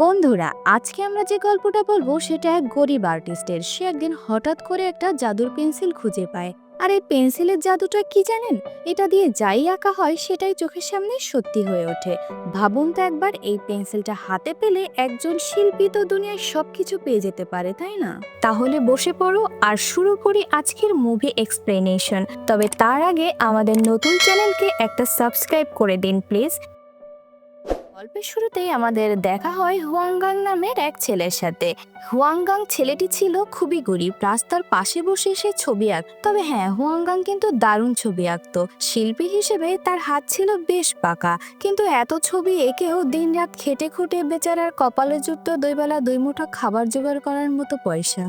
বন্ধুরা, আজকে আমরা যে গল্পটা বলব সেটা এক গরিব আর্টিস্টের। সে একদিন হঠাৎ করে একটা জাদুর পেন্সিল খুঁজে পায়। আর এই পেন্সিলের জাদুটা কি জানেন? এটা দিয়ে যাই আঁকা হয় সেটাই চোখের সামনে সত্যি হয়ে ওঠে। ভাবুন তো একবার, এই পেন্সিলটা হাতে পেলে একজন শিল্পী তো দুনিয়ায় সবকিছু পেয়ে যেতে পারে, তাই না? তাহলে বসে পড়ো আর শুরু করি আজকের মুভি এক্সপ্লেনেশন। তবে তার আগে আমাদের নতুন চ্যানেলকে একটা সাবস্ক্রাইব করে দিন, প্লিজ। গল্পের শুরুতেই আমাদের দেখা হয় হুয়াংগাং নামের এক ছেলের সাথে। হুয়াংগাং ছেলেটি ছিল খুবই গরিব, রাস্তার পাশে বসে সে ছবি আঁক তবে হ্যাঁ হুয়াংগাং কিন্তু দারুণ ছবি আঁকতো। শিল্পী হিসেবে তার হাত ছিল বেশ পাকা, কিন্তু এত ছবি এঁকেও দিনরাত খেটে খুঁটে বেচারার কপালে জুটতো দুইবেলা দুই মুঠা খাবার জোগাড় করার মতো পয়সা।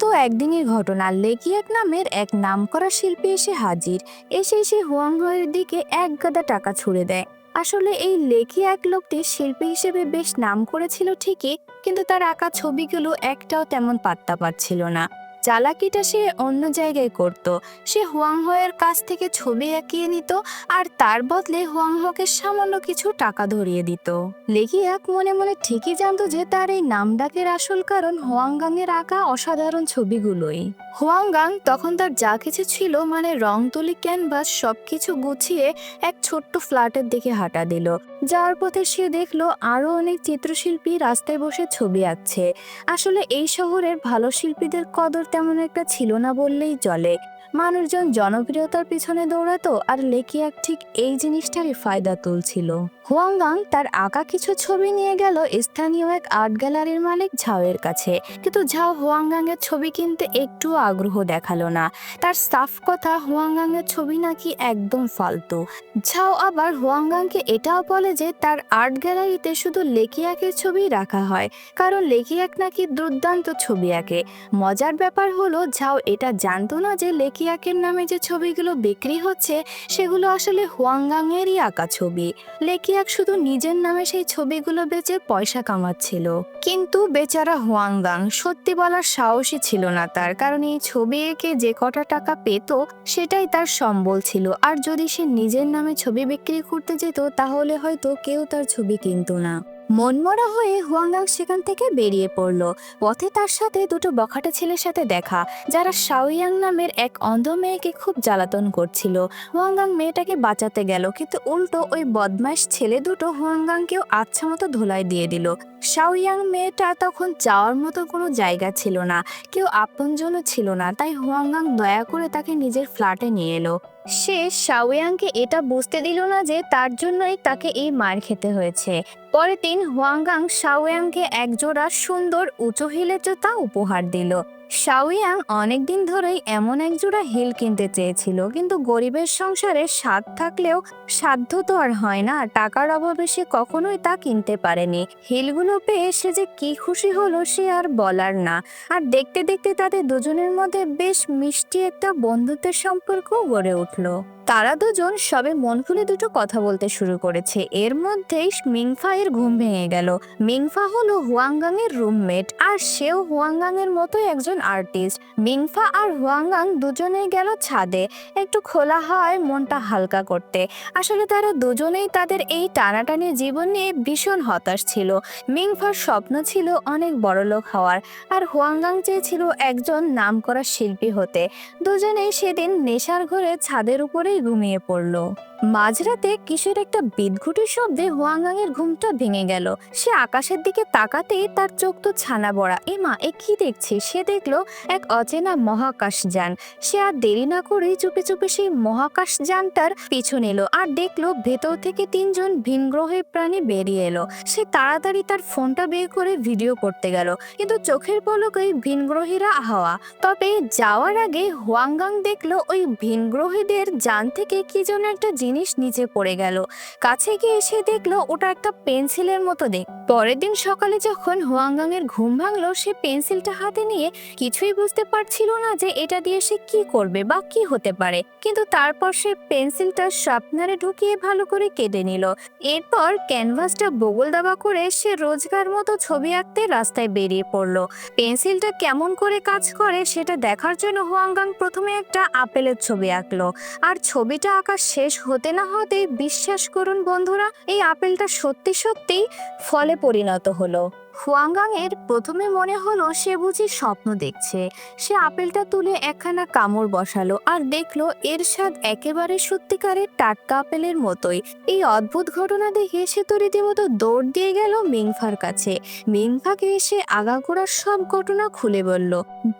তো একদিনের ঘটনা লেকিয়াক নামের এক নামকরা শিল্পী এসে হাজির। এসে সে হুয়াংহের দিকে এক গাদা টাকা ছুড়ে দেয়। আসলে এই লেখি এক লোকটি শিল্পী হিসেবে বেশ নাম করেছিল ঠিকই, কিন্তু তার আঁকা ছবিগুলো একটাও তেমন পাত্তা পাচ্ছিল না। চালাকিটা সে অন্য জায়গায় করত। সে হুয়াংহয়ের কাছ থেকে ছবি আঁকিয়ে নিত আর তার বদলে হুয়াংহকে সামান্য কিছু টাকা ধরিয়ে দিত। লেখিয়াক মনে মনে ঠিকই জানতো যে তার এই নাম ডাকের আসল কারণ হোয়াংগাংয়ের আঁকা অসাধারণ ছবিগুলোই। হোয়াংগাং তখন তার যা কিছু ছিল মানে রং তুলি ক্যানভাস, সবকিছু গুছিয়ে এক ছোট্ট ফ্ল্যাটের দিকে হাঁটা দিল। যাওয়ার পথে সে দেখল আরও অনেক চিত্রশিল্পী রাস্তায় বসে ছবি আঁকছে। আসলে এই শহরের ভালো শিল্পীদের কদর তেমন একটা ছিল না বললেই চলে। মানুষজন জনপ্রিয়তার পিছনে দৌড়াতো আর লেকিয়াক ঠিক এই জিনিসটারই ফায়দা তুলছিল। হুয়াংগাং তার আঁকা কিছু ছবি নিয়ে গেল স্থানীয় এক আর্ট গ্যালারির মালিক ঝাওয়ের কাছে। কিন্তু ঝাও হুয়াংগাং এর ছবি কিনতে একটু আগ্রহ দেখাল না। তার সাফ কথা হুয়াংগাং এর ছবি নাকি একদম ফালতু। ঝাও আবার হুয়াংগাংকে এটাও বলে যে তার আর্ট গ্যালারিতে শুধু লেকিয়াকের ছবি রাখা হয়, কারণ লেকিয়াক নাকি দুর্দান্ত ছবি আঁকে। মজার ব্যাপার হলো ঝাও এটা জানতো না যে লেকিয়াকের নামে যে ছবিগুলো বিক্রি হচ্ছে, সেগুলো আসলে হুয়াংগাং এরই আঁকা ছবি। লেকিয়াক শুধু নিজের নামে সেই ছবিগুলো বেচে পয়সা কামাচ্ছিল। কিন্তু বেচারা হুয়াংগাং সত্যি বলার সাহসই ছিল না তার, কারণ এই ছবি এঁকে যে কটা টাকা পেত, সেটাই তার সম্বল ছিল। আর যদি সে নিজের নামে ছবি বিক্রি করতে যেত, তাহলে হয়তো কেউ তার ছবি কিনত না। মনমরা হয়ে হুয়াংগাং সেখান থেকে বেরিয়ে পড়ল। পথে তার সাথে দুটো বখাটে ছেলের সাথে দেখা, যারা শাওয়াং নামের এক অন্ধ মেয়েকে খুব জ্বালাতন করছিল। হুয়াংগাং মেয়েটাকে বাঁচাতে গেল, কিন্তু উল্টো ওই বদমাইশ ছেলে দুটো হুয়াংগাংকেও আচ্ছা মতো ধোলাই দিয়ে দিল। শাওয়াং মেয়েটা তখন যাওয়ার মতো কোনো জায়গা ছিল না। কেউ আপনজনও ছিল না। তাই হুয়াংগাং দয়া করে তাকে নিজের ফ্ল্যাটে নিয়ে এলো। সে শাওয়াংকে এটা বুঝতে দিল না যে তার জন্যই তাকে এই মার খেতে হয়েছে। পরের দিন হুয়াংগাং শাওয়াংকে একজোড়া সুন্দর উঁচু হিলের জুতা উপহার দিল। শাওয়াং অনেকদিন ধরেই এমন একজোড়া হিল কিনতে চেয়েছিল, কিন্তু গরিবের সংসারে স্বাদ থাকলেও সাধ্য তো আর হয় না, টাকার অভাবে সে কখনোই তা কিনতে পারেনি। হিলগুলো পেয়ে সে যে কি খুশি হলো সে আর বলার না। আর দেখতে দেখতে তাদের দুজনের মধ্যে বেশ মিষ্টি একটা বন্ধুত্বের সম্পর্ক গড়ে উঠল। তারা দুজন সবে মন খুলে দুটো কথা বলতে শুরু করেছে। এর মধ্যেই মিংফা এর ঘুম ভেঙে গেল। মিংফা হলো হুয়াংগাং এর রুমমেট, আর সেও হুয়াংগাং এর মতোই একজন আর্টিস্ট। মিংফা আর হুয়াংগাং দুজনেই গেল ছাদে। একটু খোলা হয় মনটা হালকা করতে। আসলে তারা দুজনেই তাদের এই টানাটানি জীবন নিয়ে ভীষণ হতাশ ছিল। মিংফার স্বপ্ন ছিল অনেক বড়লোক হওয়ার, আর হুয়াংগাং চেয়েছিল একজন নামকরা শিল্পী হতে। দুজনেই সেদিন নেশার ঘরে ছাদের উপরেই ঘুমিয়ে পড়ল মাঝরাতে কিসের একটা বিদঘুটির শব্দে হুয়াংগাং এর ঘুমটা ভেঙে গেল। সে আকাশের দিকে তাকাতেই তার চোখ তো ছানা বড়া। এ মা, এ কি দেখছে? সে দেখল এক অচেনা মহাকাশ যান। সে আর দেরি না করেই চুপে চুপে সেই মহাকাশ যানটার পিছু নিল আর দেখল ভেতর থেকে তিনজন ভিনগ্রহের প্রাণী বেরিয়ে এলো। সে তাড়াতাড়ি তার ফোনটা বের করে ভিডিও করতে গেল। কিন্তু চোখের পলকেই ভিনগ্রহীরা হাওয়া। তবে যাওয়ার আগে হুয়াংগাং দেখল ওই ভিনগ্রহীদের যান থেকে কি যেন একটা জিনিস নিচে পড়ে গেল। কাছে গিয়ে এসে দেখল ওটা একটা পেন্সিলের মতো দেখ পরের দিন সকালে যখন হুয়াংগাং এর ঘুম ভাঙলো, সে পেন্সিলটা হাতে নিয়ে কিছুই বুঝতে পারছিল না যে এটা দিয়ে সে কি করবে বা কি হতে পারে। কিন্তু তারপর সে পেন্সিলটা শার্পনারে ঢুকিয়ে ভালো করে কেটে নিল। এরপর ক্যানভাসটা বগল দাবা করে সে রোজগার মতো ছবি আঁকতে রাস্তায় বেরিয়ে পড়ল। পেন্সিলটা কেমন করে কাজ করে সেটা দেখার জন্য হুয়াংগাং প্রথমে একটা আপেলের ছবি আঁকলো। আর ছবিটা আঁকা শেষ হতে না হতেই বিশ্বাস করুন বন্ধুরা এই আপেলটা সত্যি সত্যি ফলে পরিণত হলো। হুয়াংগাং এর প্রথমে মনে হলো সে বুঝি স্বপ্ন দেখছে। সে আপেলটা তুলে একখানা কামড় বসালো আর দেখল এর স্বাদ একেবারে সত্যিকারের টাটকা আপেলের মতোই। এই অদ্ভুত ঘটনা দেখে সে তো রীতিমতো দৌড় দিয়ে গেল মিংফার কাছে। মিংফাকে এসে আগাগোড়ার সব ঘটনা খুলে বলল,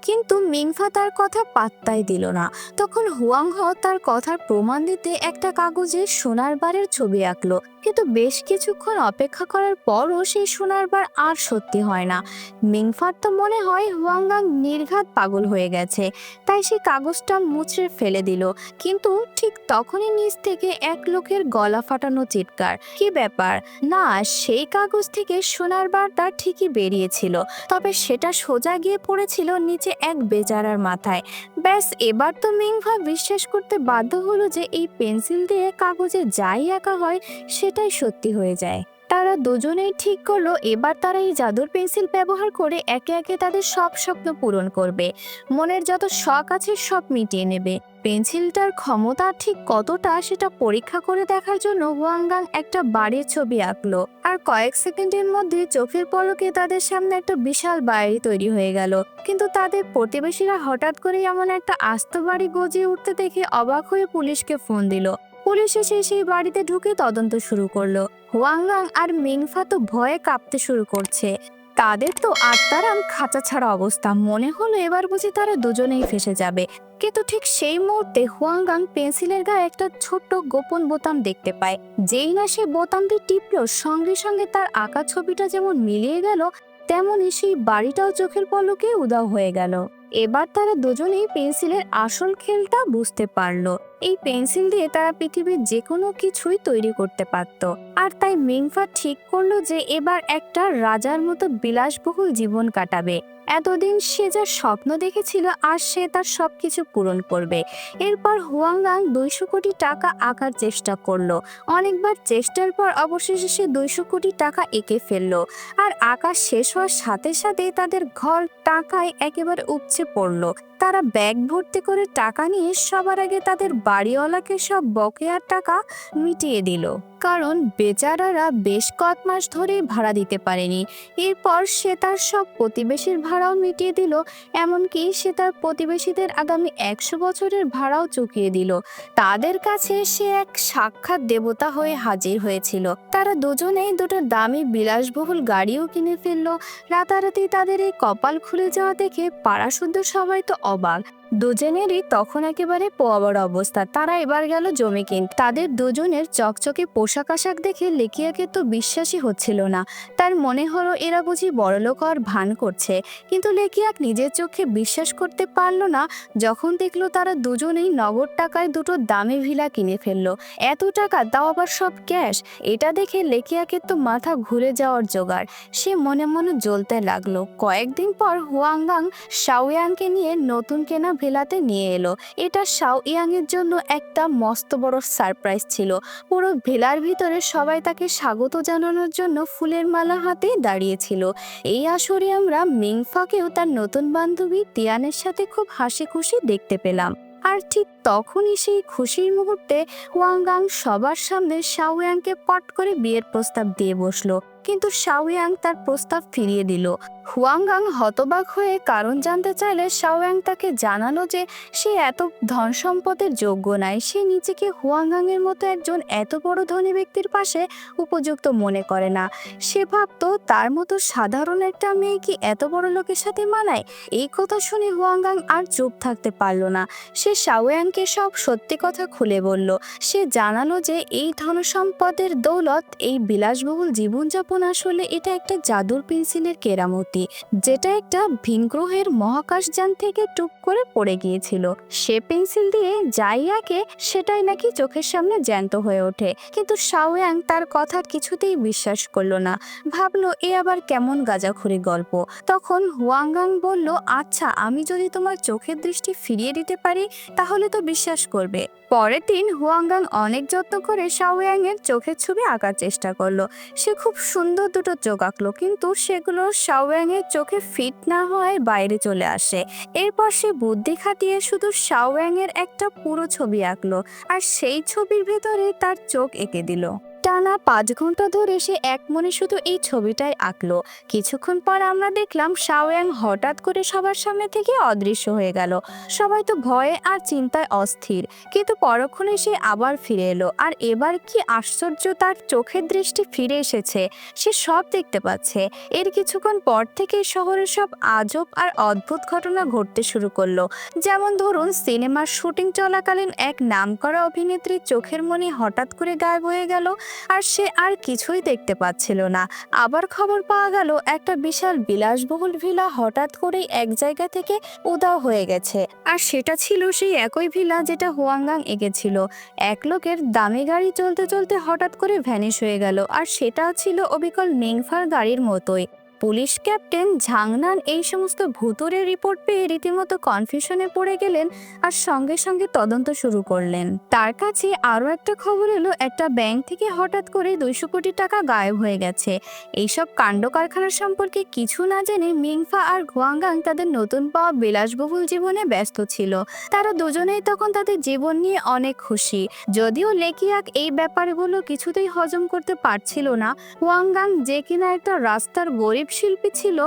কিন্তু মিংফা তার কথা পাত্তাই দিল না। তখন হুয়াংহ তার কথার প্রমাণ দিতে একটা কাগজে সোনার বারের ছবি আঁকলো। কিন্তু বেশ কিছুক্ষণ অপেক্ষা করার পরও সেই সোনার বার আর সত্যি হয় না। মিংফার তো মনে হয় হুয়াংগাং নির্ঘাত পাগল হয়ে গেছে। তাই সে কাগজটা মুচড়ে ফেলে দিল। কিন্তু ঠিক তখনই নিচ থেকে এক লোকের গলা ফাটানো চিৎকার। কি ব্যাপার? না, সেই কাগজ থেকে সোনার বারটা ঠিকই বেরিয়েছিল। তবে সেটা সোজা গিয়ে পড়েছিল নিচে এক বেচারার মাথায়। ব্যাস, এবার তো মিংফা বিশ্বাস করতে বাধ্য হলো যে এই পেন্সিল দিয়ে কাগজে যাই আঁকা হয়, সেটাই সত্যি হয়ে যায়। তারা দুজনেই ঠিক করল, এবার তারা এই জাদুর পেন্সিল ব্যবহার করে একে একে তাদের সব স্বপ্ন পূরণ করবে। মনের যত শখ আছে সব মিটিয়ে নেবে। পেন্সিলটার ক্ষমতা ঠিক কতটা সেটা পরীক্ষা করে দেখার জন্য ওয়াংগাং একটা বাড়ির ছবি আঁকলো। আর কয়েক সেকেন্ডের মধ্যে চোখের পলকে তাদের সামনে একটা বিশাল বাড়ি তৈরি হয়ে গেল। কিন্তু তাদের প্রতিবেশীরা হঠাৎ করে এমন একটা আস্ত বাড়ি গজিয়ে উঠতে দেখে অবাক হয়ে পুলিশকে ফোন দিল। পুলিশ এসে সেই বাড়িতে ঢুকে তদন্ত শুরু করল। হুয়াংগাং আর মিংফা তো ভয়ে কাঁপতে শুরু করছে। তাদের তো আত্মারাম খাঁচা ছাড়া অবস্থা। মনে হলো এবার বুঝি তারা দুজনেই ফেসে যাবে। কিন্তু ঠিক সেই মুহূর্তে হুয়াংগাং পেন্সিলের গায়ে একটা ছোট্ট গোপন বোতাম দেখতে পায়। যেই না সে বোতামটি টিপলো সঙ্গে সঙ্গে তার আঁকা ছবিটা যেমন মিলিয়ে গেল তেমনই সেই বাড়িটাও চোখের পলকে উদাও হয়ে গেল। এবার তারা দুজনেই পেন্সিলের আসল খেলটা বুঝতে পারল। এই পেন্সিল দিয়ে তারা পৃথিবীর যে কোনো কিছুই তৈরি করতে পারত। আর তাই মিংফা ঠিক করল যে এবার একটা রাজার মতো বিলাসবহুল জীবন কাটাবে। এতদিন সে যা স্বপ্ন দেখেছিল আর সে তার সব কিছু পূরণ করবে। এরপর হুয়াংগাং দুইশো কোটি টাকা আঁকার চেষ্টা করল। অনেকবার চেষ্টার পর অবশেষে সে দুইশো কোটি টাকা এঁকে ফেলল। আর আঁকা শেষ হওয়ার সাথে সাথে তাদের ঘর টাকায় একেবারে উপচে পড়ল। তারা ব্যাগ ভর্তি করে টাকা নিয়ে সবার আগে তাদের বাড়িওয়ালাকে সব বকেয়ার টাকা মিটিয়ে দিল। কারণ বেচারারা বেশ কয়েক মাস ধরে ভাড়া দিতে পারেনি। এরপর সে তার সব প্রতিবেশীর ভাড়াও মিটিয়ে দিল, এমনকি সে তার প্রতিবেশীদের আগামী একশো বছরের ভাড়াও চুকিয়ে দিল। তাদের কাছে সে এক সাক্ষাৎ দেবতা হয়ে হাজির হয়েছিল। তারা দুজনেই দুটো দামি বিলাসবহুল গাড়িও কিনে ফেলল। রাতারাতি তাদের এই কপাল খুলে যাওয়া দেখে পাড়াশুদ্ধ সবাই তো অবাক। দুজনেরই তখন একেবারে পোয়াবার অবস্থা। তারা এবার গেল জমি কিনতে। তাদের দুজনের চকচকে পোশাক আশাক দেখে লেকিয়াকে তো বিশ্বাসই হচ্ছিল না। তার মনে হলো এরা বুঝি বড়লোক হওয়ার ভান করছে। কিন্তু লেকিয়াক নিজের চোখে বিশ্বাস করতে পারল না, যখন দেখল তারা দুজনেই নগদ টাকায় দুটো দামি ভিলা কিনে ফেলল। এত টাকা, তাও আবার সব ক্যাশ? এটা দেখে লেকিয়াকে তো মাথা ঘুরে যাওয়ার জোগাড়। সে মনে মনে জ্বলতে লাগল। কয়েকদিন পর হুয়াংগাং শাওয়াংকে নিয়ে নতুন কেনা ভেলাতে নিয়ে এলো। এটা শাও ইয়াং এর জন্য একটা মস্ত বড় সারপ্রাইজ ছিল। পুরো ভেলার ভিতরে সবাই তাকে স্বাগত জানানোর জন্য ফুলের মালা হাতে দাঁড়িয়েছিল। এই আসরে আমরা মিংফাকেও তার নতুন বান্ধবী তিয়ানের সাথে খুব হাসি খুশি দেখতে পেলাম। আর ঠিক তখনই সেই খুশির মুহূর্তে হুয়াংগাং সবার সামনে শাওয়াংকে পট করে বিয়ের প্রস্তাব দিয়ে বসল। কিন্তু শাওয়াং তার প্রস্তাব ফিরিয়ে দিল। হুয়াংগাং হতবাক হয়ে কারণ জানতে চাইলে শাওয়াং তাকে জানালো যে সে এত ধন সম্পদের যোগ্য নয়। সে নিজেকে হুয়াংগাং এর মতো একজন এত বড় ধনী ব্যক্তির পাশে উপযুক্ত মনে করে না। সে ভাবতো তার মতো সাধারণ একটা মেয়ে কি এত বড় লোকের সাথে মানায়? এই কথা শুনে হুয়াংগাং আর চুপ থাকতে পারল না। সে শাওয়াংকে সব সত্যি কথা খুলে বলল। সে জানালো যে এই ধন সম্পদের দৌলত এই বিলাসবহুল জীবনযাপন আসলে এটা একটা জাদুর পেন্সিলের কেরামতি, যেটা একটা ভিনগ্রহের মহাকাশযান থেকে টুপ করে পড়ে গিয়েছিল। সে পেন্সিল দিয়ে যাই আঁকে, সেটাই নাকি চোখের সামনে জ্যান্ত হয়ে ওঠে। কিন্তু শাওয়াং তার কথার কিছুতেই বিশ্বাস করল না। ভাবলো, এ আবার কেমন গাজাখুরি গল্প? তখন হুয়াংগাং বলল আচ্ছা আমি যদি তোমার চোখের দৃষ্টি ফিরিয়ে দিতে পারি, তাহলে তো বিশ্বাস করবে। পরের দিন হুয়াংগাং অনেক যত্ন করে শাওয়াং এর চোখের ছবি আঁকার চেষ্টা করল। সে খুব সুন্দর দুটো চোখ আঁকলো, কিন্তু সেগুলো শাওয়াং এর চোখে ফিট না হওয়ায় বাইরে চলে আসে। এরপর সে বুদ্ধি খাটিয়ে শুধু শাওয়াং এর একটা পুরো ছবি আঁকলো, আর সেই ছবির ভেতরে তার চোখ এঁকে দিল। টানা পাঁচ ঘণ্টা ধরে সে এক মনে শুধু এই ছবিটাই আঁকলো। কিছুক্ষণ পর আমরা দেখলাম শাওয়াং হঠাৎ করে সবার সামনে থেকে অদৃশ্য হয়ে গেল। সবাই তো ভয়ে আর চিন্তায় অস্থির। কিন্তু পরক্ষণে সে আবার ফিরে এলো। আর এবার কি আশ্চর্য তার চোখের দৃষ্টি ফিরে এসেছে। সে সব দেখতে পাচ্ছে। এর কিছুক্ষণ পর থেকে শহরের সব আজব আর অদ্ভুত ঘটনা ঘটতে শুরু করল। যেমন ধরুন, সিনেমার শুটিং চলাকালীন এক নামকরা অভিনেত্রীর চোখের মনি হঠাৎ করে গায়েব হয়ে গেল। আর সে আর কিছুই দেখতে পাচ্ছিল না। আবার খবর পাওয়া গেল, একটা বিশাল বিলাসবহুল ভিলা হঠাৎ করেই এক জায়গা থেকে উদাও হয়ে গেছে। আর সেটা ছিল সেই একই ভিলা যেটা হুয়াঙ্গাং এঁকেছিল এক লোকের দামি গাড়ি চলতে চলতে হঠাৎ করে ভ্যানিশ হয়ে গেল, আর সেটা ছিল অবিকল নেংফার গাড়ির মতোই। পুলিশ ক্যাপ্টেন ঝাংনান এই সমস্ত ভুতুরের রিপোর্ট পেয়ে রীতিমতো কনফিউশনে পড়ে গেলেন আর সঙ্গে সঙ্গে তদন্ত শুরু করলেন। তার কাছে আরও একটা খবর এলো, একটা ব্যাংক থেকে হঠাৎ করে দুইশো কোটি টাকা গায়েব হয়ে গেছে। এইসব কাণ্ড কারখানা সম্পর্কে কিছু না জেনে মিংফা আর ঘুয়াঙ্গাং তাদের নতুন পাওয়া বিলাসবহুল জীবনে ব্যস্ত ছিল। তারা দুজনেই তখন তাদের জীবন নিয়ে অনেক খুশি। যদিও লেকিয়াক এই ব্যাপারগুলো কিছুতেই হজম করতে পারছিল না হুয়াঙ্গাং যে কিনা একটা রাস্তার গরিব শিল্পী ছিল,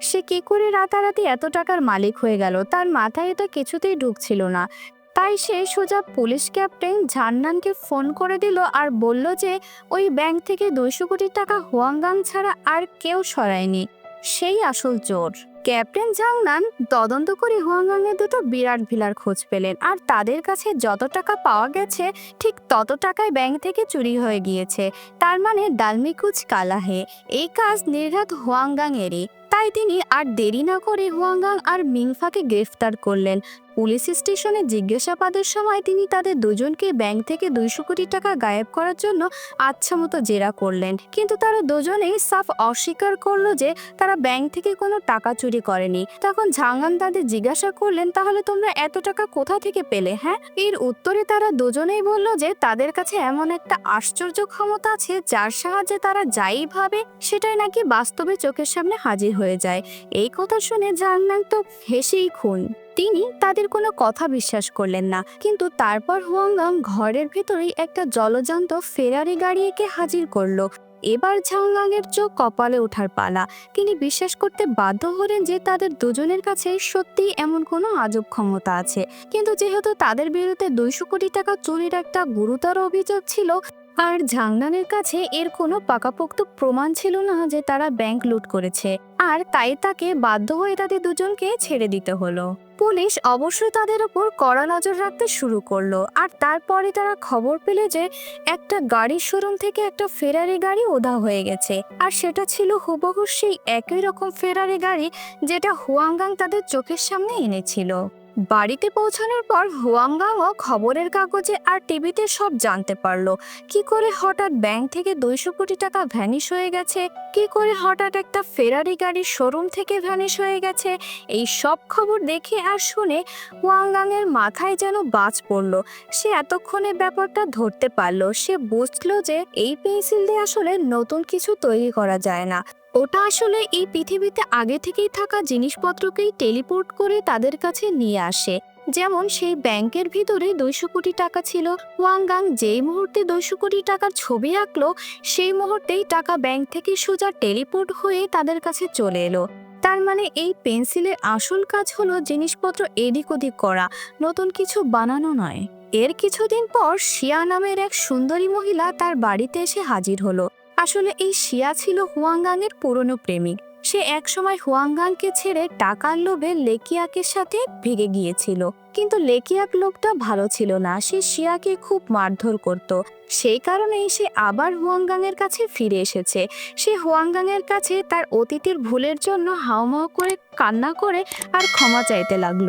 সে কি করে রাতারাতি এত টাকার মালিক হয়ে গেল? তার মাথায় এটা কিছুতেই ঢুকছিল না। তাই সে সোজা পুলিশ ক্যাপ্টেন ঝান্নানকে ফোন করে দিল আর বলল যে, ওই ব্যাংক থেকে দুইশো কোটি টাকা হুয়াঙ্গাং ছাড়া আর কেউ সরায়নি। সেই আসল চোর। ক্যাপ্টেন জাংনান তদন্ত করে হুয়াঙ্গাংয়ের দুটো বিরাট ভিলার খোঁজ পেলেন আর তাদের কাছে যত টাকা পাওয়া গেছে, ঠিক তত টাকায় ব্যাংক থেকে চুরি হয়ে গিয়েছে। তার মানে ডালমিকুচ কালাহে। এই কাজ নির্ঘাত হুয়াংগাংয়েরই। তাই তিনি আর দেরি না করে হুয়াঙ্গাং আর মিংফাকে গ্রেফতার করলেন। পুলিশ স্টেশনে জিজ্ঞাসাবাদের সময় তিনি তাদের দুজনকে ব্যাংক থেকে দুইশো কোটি টাকা গায়েব করার জন্য আচ্ছা মতো জেরা করলেন। কিন্তু তারা দুজনেই সাফ অস্বীকার করল যে তারা ব্যাংক থেকে কোনো টাকা চুরি করেনি। তখন ঝাঙ্গান তাদের জিজ্ঞাসা করলেন, তাহলে তোমরা এত টাকা কোথা থেকে পেলে হ্যাঁ? এর উত্তরে তারা দুজনেই বলল যে, তাদের কাছে এমন একটা আশ্চর্য ক্ষমতা আছে, যার সাহায্যে তারা যাই ভাবে, সেটাই নাকি বাস্তবে চোখের সামনে হাজির হয়ে যায়। এই কথা শুনে জাংনাং তো হেসেই খুন। তিনি তাদের কোনো কথা বিশ্বাস করলেন না। কিন্তু তারপর হুয়াঙ্গাং ঘরের ভেতরেই একটা জলজান্ত ফেরারি গাড়ি একে হাজির করল। এবার ঝাংলাংয়ের চোখ কপালে ওঠার পালা। তিনি বিশ্বাস করতে বাধ্য হলেন যে তাদের দুজনের কাছে সত্যিই এমন কোনো আজব ক্ষমতা আছে। কিন্তু যেহেতু তাদের বিরুদ্ধে দুইশো কোটি টাকা চুরির একটা গুরুতর অভিযোগ ছিল আর ঝাংনানের কাছে এর কোনো পাকাপোক্ত প্রমাণ ছিল না যে তারা ব্যাংক লুট করেছে। আর তাই তাকে বাধ্য হয়ে তাদের দুজনকে ছেড়ে দিতে হলো। পুলিশ অবশ্য তাদের ওপর কড়া নজর রাখতে শুরু করল। আর তারপরে তারা খবর পেলে যে একটা গাড়ির শোরুম থেকে একটা ফেরারি গাড়ি ওধা হয়ে গেছে। আর সেটা ছিল হুবহু সেই একই রকম ফেরারি গাড়ি যেটা হুয়াঙ্গাং তাদের চোখের সামনে এনেছিল। বাড়িতে পৌঁছানোর পর হুয়াঙ্গাংও খবরের কাগজে আর টিভিতে সব জানতে পারল। কি করে হঠাৎ ব্যাংক থেকে দুইশো কোটি টাকা ভ্যানিশ হয়ে গেছে? কি করে হঠাৎ একটা ফেরারি গাড়ির শোরুম থেকে ভ্যানিশ হয়ে গেছে? এই সব খবর দেখে আর শুনে ওয়াংগাংয়ের মাথায় যেন বাজ পড়ল। সে এতক্ষণে ব্যাপারটা ধরতে পারল। সে বুঝলো যে এই পেন্সিল দিয়ে আসলে নতুন কিছু তৈরি করা যায় না। ওটা আসলে এই পৃথিবীতে আগে থেকেই থাকা জিনিসপত্রকেই টেলিপোর্ট করে তাদের কাছে নিয়ে আসে। যেমন সেই ব্যাংকের ভিতরে দুইশো কোটি টাকা ছিল, ওয়াংগাং যেই মুহূর্তে দুইশো কোটি টাকার ছবি আঁকলো, সেই মুহূর্তেই টাকা ব্যাংক থেকে সোজা টেলিপোর্ট হয়ে তাদের কাছে চলে এলো। তার মানে এই পেন্সিলের আসল কাজ হলো জিনিসপত্র এদিক ওদিক করা, নতুন কিছু বানানো নয়। এর কিছুদিন পর শিয়া নামের এক সুন্দরী মহিলা তার বাড়িতে এসে হাজির হলো। আসলে এই শিয়া ছিল হুয়াঙ্গাংয়ের পুরনো প্রেমিক। সে একসময় হুয়াঙ্গাংকে ছেড়ে টাকার লোভে লেকিয়াকের সাথে ভেগে গিয়েছিল। কিন্তু লেকিয়াক লোকটা ভালো ছিল না, সে শিয়াকে খুব মারধর করত। সেই কারণেই সে আবার হুয়াঙ্গাংয়ের কাছে ফিরে এসেছে। সে হুয়াঙ্গাংয়ের কাছে তার অতীতের ভুলের জন্য হাওমাও করে, কান্না করে আর ক্ষমা চাইতে লাগল।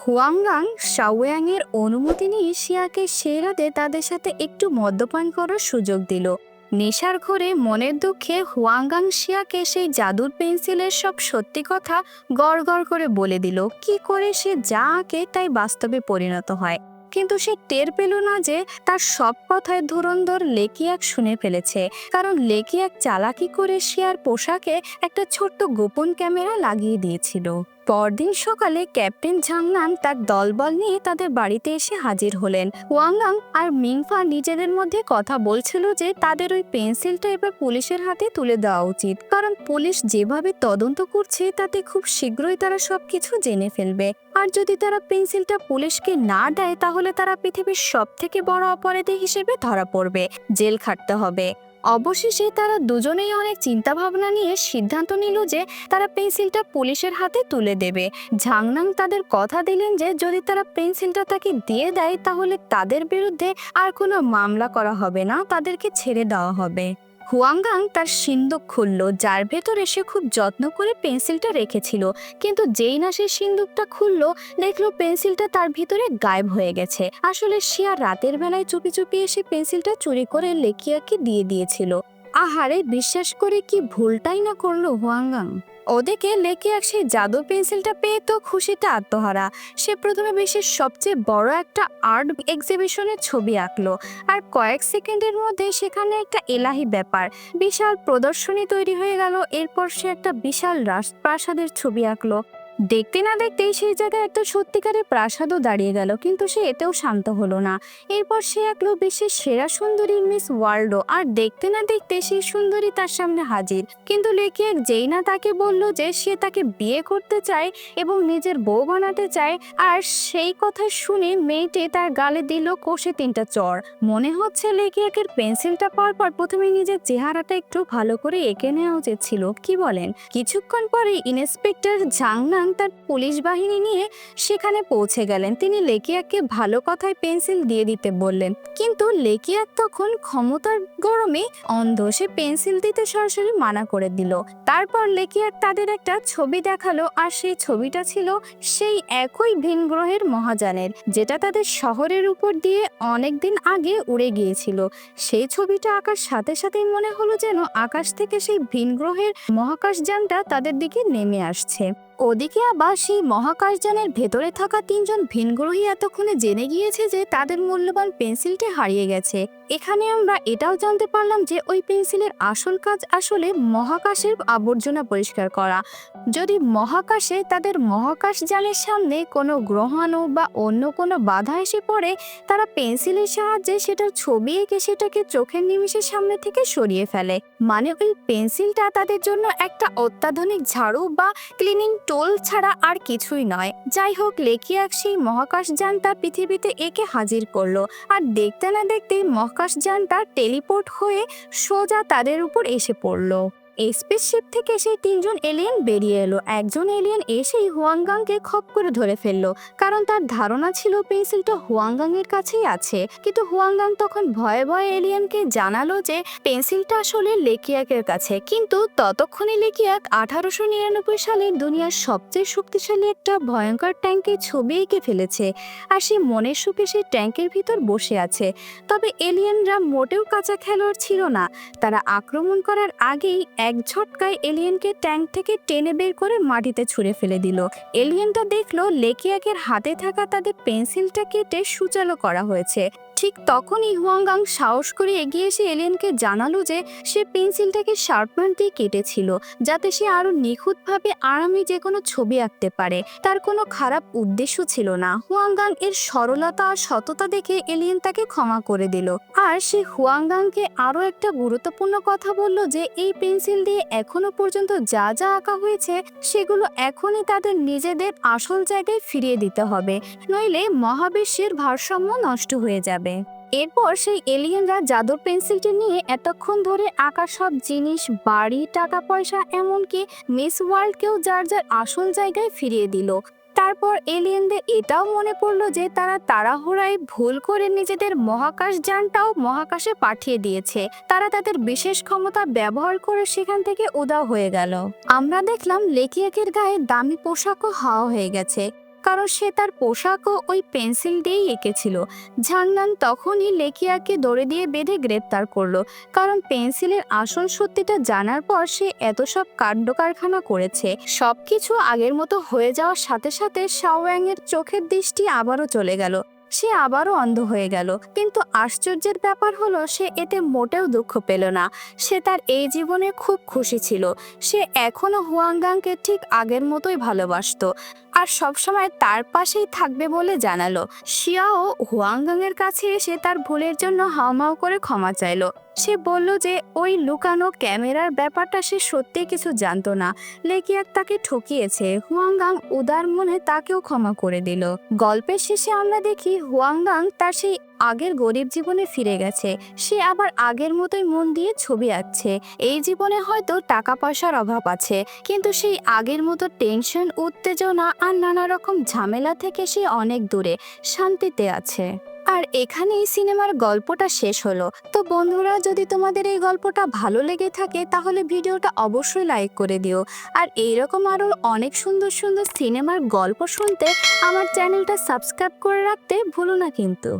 হুয়াঙ্গাং শাওয়াংয়ের অনুমতি নিয়ে শিয়াকে সেই রাতে তাদের সাথে একটু মদ্যপান করার সুযোগ দিল। নেশার ঘরে মনের দুঃখে হুয়াঙ্গাং শিয়াকে সেই জাদুর পেন্সিলের সব সত্যি কথা গড় করে বলে দিল, কি করে সে যা আঁকে তাই বাস্তবে পরিণত হয়। কিন্তু সে টের পেল না যে তার সব কথায় ধুরন্ধর লেকিয়াক শুনে ফেলেছে, কারণ লেকিয়াক চালাকি করে শিয়ার পোশাকে একটা ছোট্ট গোপন ক্যামেরা লাগিয়ে দিয়েছিল। পরদিন সকালে ক্যাপ্টেন ঝাংনান তার দলবল নিয়ে তাদের বাড়িতে এসে হাজির হলেন। ওয়াংলাং আর মিংফা নিজেদের মধ্যে কথা বলছিল যে তাদের ওই পেন্সিলটা এবার পুলিশের হাতে তুলে দেওয়া উচিত। কারণ পুলিশ যেভাবে তদন্ত করছে, তাতে খুব শীঘ্রই তারা সবকিছু জেনে ফেলবে। আর যদি তারা পেন্সিলটা পুলিশকে না দেয়, তাহলে তারা পৃথিবীর সব থেকে বড় অপরাধী হিসেবে ধরা পড়বে। জেল খাটতে হবে। অবশেষে তারা দুজনেই অনেক চিন্তা ভাবনা নিয়ে সিদ্ধান্ত নিল যে তারা পেন্সিলটা পুলিশের হাতে তুলে দেবে। ঝাংনাং তাদের কথা দিলেন যে যদি তারা পেন্সিলটা তাকে দিয়ে দেয় তাহলে তাদের বিরুদ্ধে আর কোনো মামলা করা হবে না, তাদেরকে ছেড়ে দেওয়া হবে। হুয়াঙ্গাং তার সিন্দুক খুলল, যার ভেতরে সে খুব যত্ন করে পেন্সিলটা রেখেছিল। কিন্তু যেই না সে সিন্দুকটা খুললো, দেখল পেন্সিলটা তার ভিতরে গায়েব হয়ে গেছে। আসলে সে আর রাতের বেলায় চুপি চুপি এসে পেন্সিলটা চুরি করে লেকিয়াকে দিয়ে দিয়েছিল। আহারে, বিশ্বাস করে কি ভুলটাই না করল হুয়াঙ্গাং ওদিকে লেকিয়াক সেই জাদু পেন্সিলটা পেয়ে তো খুশিতে আত্মহারা। সে প্রথমে বিশ্বের সবচেয়ে বড় একটা আর্ট এক্সিবিশনের ছবি আঁকলো আর কয়েক সেকেন্ডের মধ্যে সেখানে একটা এলাহি ব্যাপার, বিশাল প্রদর্শনী তৈরি হয়ে গেল। এরপর সে একটা বিশাল রাজপ্রাসাদের ছবি আঁকলো। দেখতে না দেখতেই সেই জায়গায় একটা সত্যিকারের প্রাসাদও দাঁড়িয়ে গেল, কিন্তু সে এতেও শান্ত হলো না। এরপর সে আঁকলো বিশ্বের সেরা সুন্দরী মিস ওয়ার্ল্ডও, আর দেখতে না দেখতে সেই সুন্দরী তার সামনে হাজির। কিন্তু লেকিয়াক যেই না তাকে বলল যে সে তাকে বিয়ে করতে চায় এবং নিজের বউ বানাতে চায়, আর সেই কথা শুনে মেয়েটি তার গালে দিল কষে তিনটা চর। মনে হচ্ছে লেকিয়াকের পেন্সিলটা পাওয়ার পর প্রথমে নিজের চেহারাটা একটু ভালো করে এঁকে নেওয়া উচিত ছিল, কি বলেন? কিছুক্ষণ পরে ইন্সপেক্টর ঝাংনাং তার পুলিশ বাহিনী নিয়ে সেখানে পৌঁছে গেলেন। তিনি লেকিয়াকে ভালো কথায় পেন্সিল দিয়ে দিতে বললেন। কিন্তু লেকিয়াক তখন ক্ষমতার গরমে অন্ধ। সে পেন্সিল দিতে সরাসরি মানা করে দিল। তারপর লেকিয়াক তাদের একটা ছবি দেখাল আর সেই ছবিটা ছিল সেই একই ভিন গ্রহের মহাযানের, যেটা তাদের শহরের উপর দিয়ে অনেকদিন আগে উড়ে গিয়েছিল। সেই ছবিটা আঁকার সাথে সাথেই মনে হলো যেন আকাশ থেকে সেই ভিন গ্রহের মহাকাশযানটা তাদের দিকে নেমে আসছে। ওদিকে আবার সেই মহাকাশযানের ভেতরে থাকা তিনজন ভিনগ্রহী এতক্ষণে জেনে গিয়েছে যে তাদের মূল্যবান পেন্সিলটি হারিয়ে গেছে। এখানে আমরা এটাও জানতে পারলাম যে ওই পেন্সিলের আসল কাজ আসলে মহাকাশের আবর্জনা পরিষ্কার করা। যদি মহাকাশে তাদের মহাকাশ যানের সামনে কোনো গ্রহাণু বা অন্য কোনো বাধা এসে পড়ে, তারা পেন্সিলের সাহায্যে সেটার ছবি এঁকে সেটাকে চোখের নিমিষের সামনে থেকে সরিয়ে ফেলে। মানে ওই পেন্সিলটা তাদের জন্য একটা অত্যাধুনিক ঝাড়ু বা ক্লিনিং টোল ছাড়া আর কিছুই নয়। যাই হোক লেকিয়াক সেই মহাকাশ যান মহাকাশযানটা পৃথিবীতে একে হাজির করল। আর দেখতে না দেখতেই মহাকাশযানটা টেলিপোর্ট হয়ে সোজা তাদের উপর এসে পড়ল। স্পেসশিপ থেকে সেই তিনজন এলিয়েন বেরিয়ে এলো। একজন এলিয়েন এসেই হুয়াঙ্গাংকে খপ করে ধরে ফেলল। কারণ তার ধারণা ছিল পেন্সিলটা হুয়াঙ্গাং এর কাছেই আছে। কিন্তু হুয়াঙ্গাং তখন ভয়ে ভয়ে এলিয়েনকে জানালো যে পেন্সিলটা আসলে লেকিয়াকের কাছে। কিন্তু ততক্ষণে লেকিয়াক আঠারোশো নিরানব্বই সালে দুনিয়ার সবচেয়ে শক্তিশালী একটা ভয়ঙ্কর ট্যাঙ্কে ছবি এঁকে ফেলেছে। আর সে মনের সুখে সেই ট্যাঙ্কের ভিতর বসে আছে। তবে এলিয়েনরা মোটেও কাঁচা খেলোয়াড় ছিল না। তারা আক্রমণ করার আগেই এক ঝটকায় এলিয়েনকে ট্যাঙ্ক থেকে টেনে বের করে মাটিতে ছুঁড়ে ফেলে দিল। এলিয়েনটা দেখল লেকিয়াকের হাতে থাকা তাদের পেন্সিলটা কেটে সূচালো করা হয়েছে। ঠিক তখনই হুয়াঙ্গাং সাহস করে এগিয়ে এসে এলিয়েনকে জানালো যে সে পেন্সিলটাকে শার্পনার দিয়ে কেটেছিল, যাতে সে আরও নিখুঁতভাবে আরামে যে কোনো ছবি আঁকতে পারে। তার কোনো খারাপ উদ্দেশ্য ছিল না। হুয়াঙ্গাং এর সরলতা আর সততা দেখে এলিয়েন তাকে ক্ষমা করে দিল। আর সে হুয়াঙ্গাংকে আরও একটা গুরুত্বপূর্ণ কথা বলল যে, এই পেন্সিল দিয়ে এখনও পর্যন্ত যা যা আঁকা হয়েছে, সেগুলো এখনই তাদের নিজেদের আসল জায়গায় ফিরিয়ে দিতে হবে। নইলে মহাবিশ্বের ভারসাম্য নষ্ট হয়ে যাবে। এরপর সেই এলিয়েনরা জাদুর পেন্সিলটি নিয়ে এতক্ষণ ধরে আঁকা সব জিনিস, বাড়ি টাকা পয়সা এমনকি মিস ওয়ার্ল্ডকেও যার যার আসল জায়গায় ফিরিয়ে দিল। তারপর এলিয়েনদের এটাও মনে পড়ল যে তারা তাড়াহুড়ায় ভুল করে নিজেদের মহাকাশ যানটাও মহাকাশে পাঠিয়ে দিয়েছে। তারা তাদের বিশেষ ক্ষমতা ব্যবহার করে সেখান থেকে উদাও হয়ে গেল। আমরা দেখলাম লেকিয়াকের গায়ে দামি পোশাকও হাওয়া হয়ে গেছে। কারণ সে তার পোশাকও ওই পেন্সিল দিয়েই এঁকেছিল। ঝান্নান তখনই লেকিয়াকে দড়ি দিয়ে বেঁধে গ্রেপ্তার করল, কারণ পেন্সিলের আসল সত্যিটা জানার পর সে এত সব কাণ্ড কারখানা করেছে। সবকিছু আগের মতো হয়ে যাওয়ার সাথে সাথে শাওয়াং এর চোখের দৃষ্টি আবারও চলে গেল। সে আবারও অন্ধ হয়ে গেল। কিন্তু আশ্চর্যের ব্যাপার হলো, সে এতে মোটেও দুঃখ পেল না। সে তার এই জীবনে খুব খুশি ছিল। সে এখনও হুয়াংগাংকে ঠিক আগের মতোই ভালোবাসত। আর সবসময় তার পাশেই থাকবে বলে জানালো। শিয়াও হুয়াংগাংয়ের কাছে এসে তার ভুলের জন্য হাওমাও করে ক্ষমা চাইলো। সে বলল যে ওই লুকানো ক্যামেরার ব্যাপারটা সে সত্যি কিছু জানতো না। লেকিয়াক তাকে ঠকিয়েছে। হুয়াংগাং উদার মনে তাকেও ক্ষমা করে দিল। গল্পের শেষে আমরা দেখি হুয়াংগাং তার সেই আগের গরিব জীবনে ফিরে গেছে। সে আবার আগের মতোই মন দিয়ে ছবি আঁকছে। এই জীবনে হয়তো টাকা পয়সার অভাব আছে, কিন্তু সেই আগের মতো টেনশন, উত্তেজনা আর নানা রকম ঝামেলা থেকে সে অনেক দূরে, শান্তিতে আছে। আর এখানেই সিনেমার গল্পটা শেষ হলো। তো বন্ধুরা, যদি তোমাদের এই গল্পটা ভালো লেগে থাকে, তাহলে ভিডিওটা অবশ্যই লাইক করে দিও। আর এইরকম আরও অনেক সুন্দর সুন্দর সিনেমার গল্প শুনতে আমার চ্যানেলটা সাবস্ক্রাইব করে রাখতে ভুলো না কিন্তু।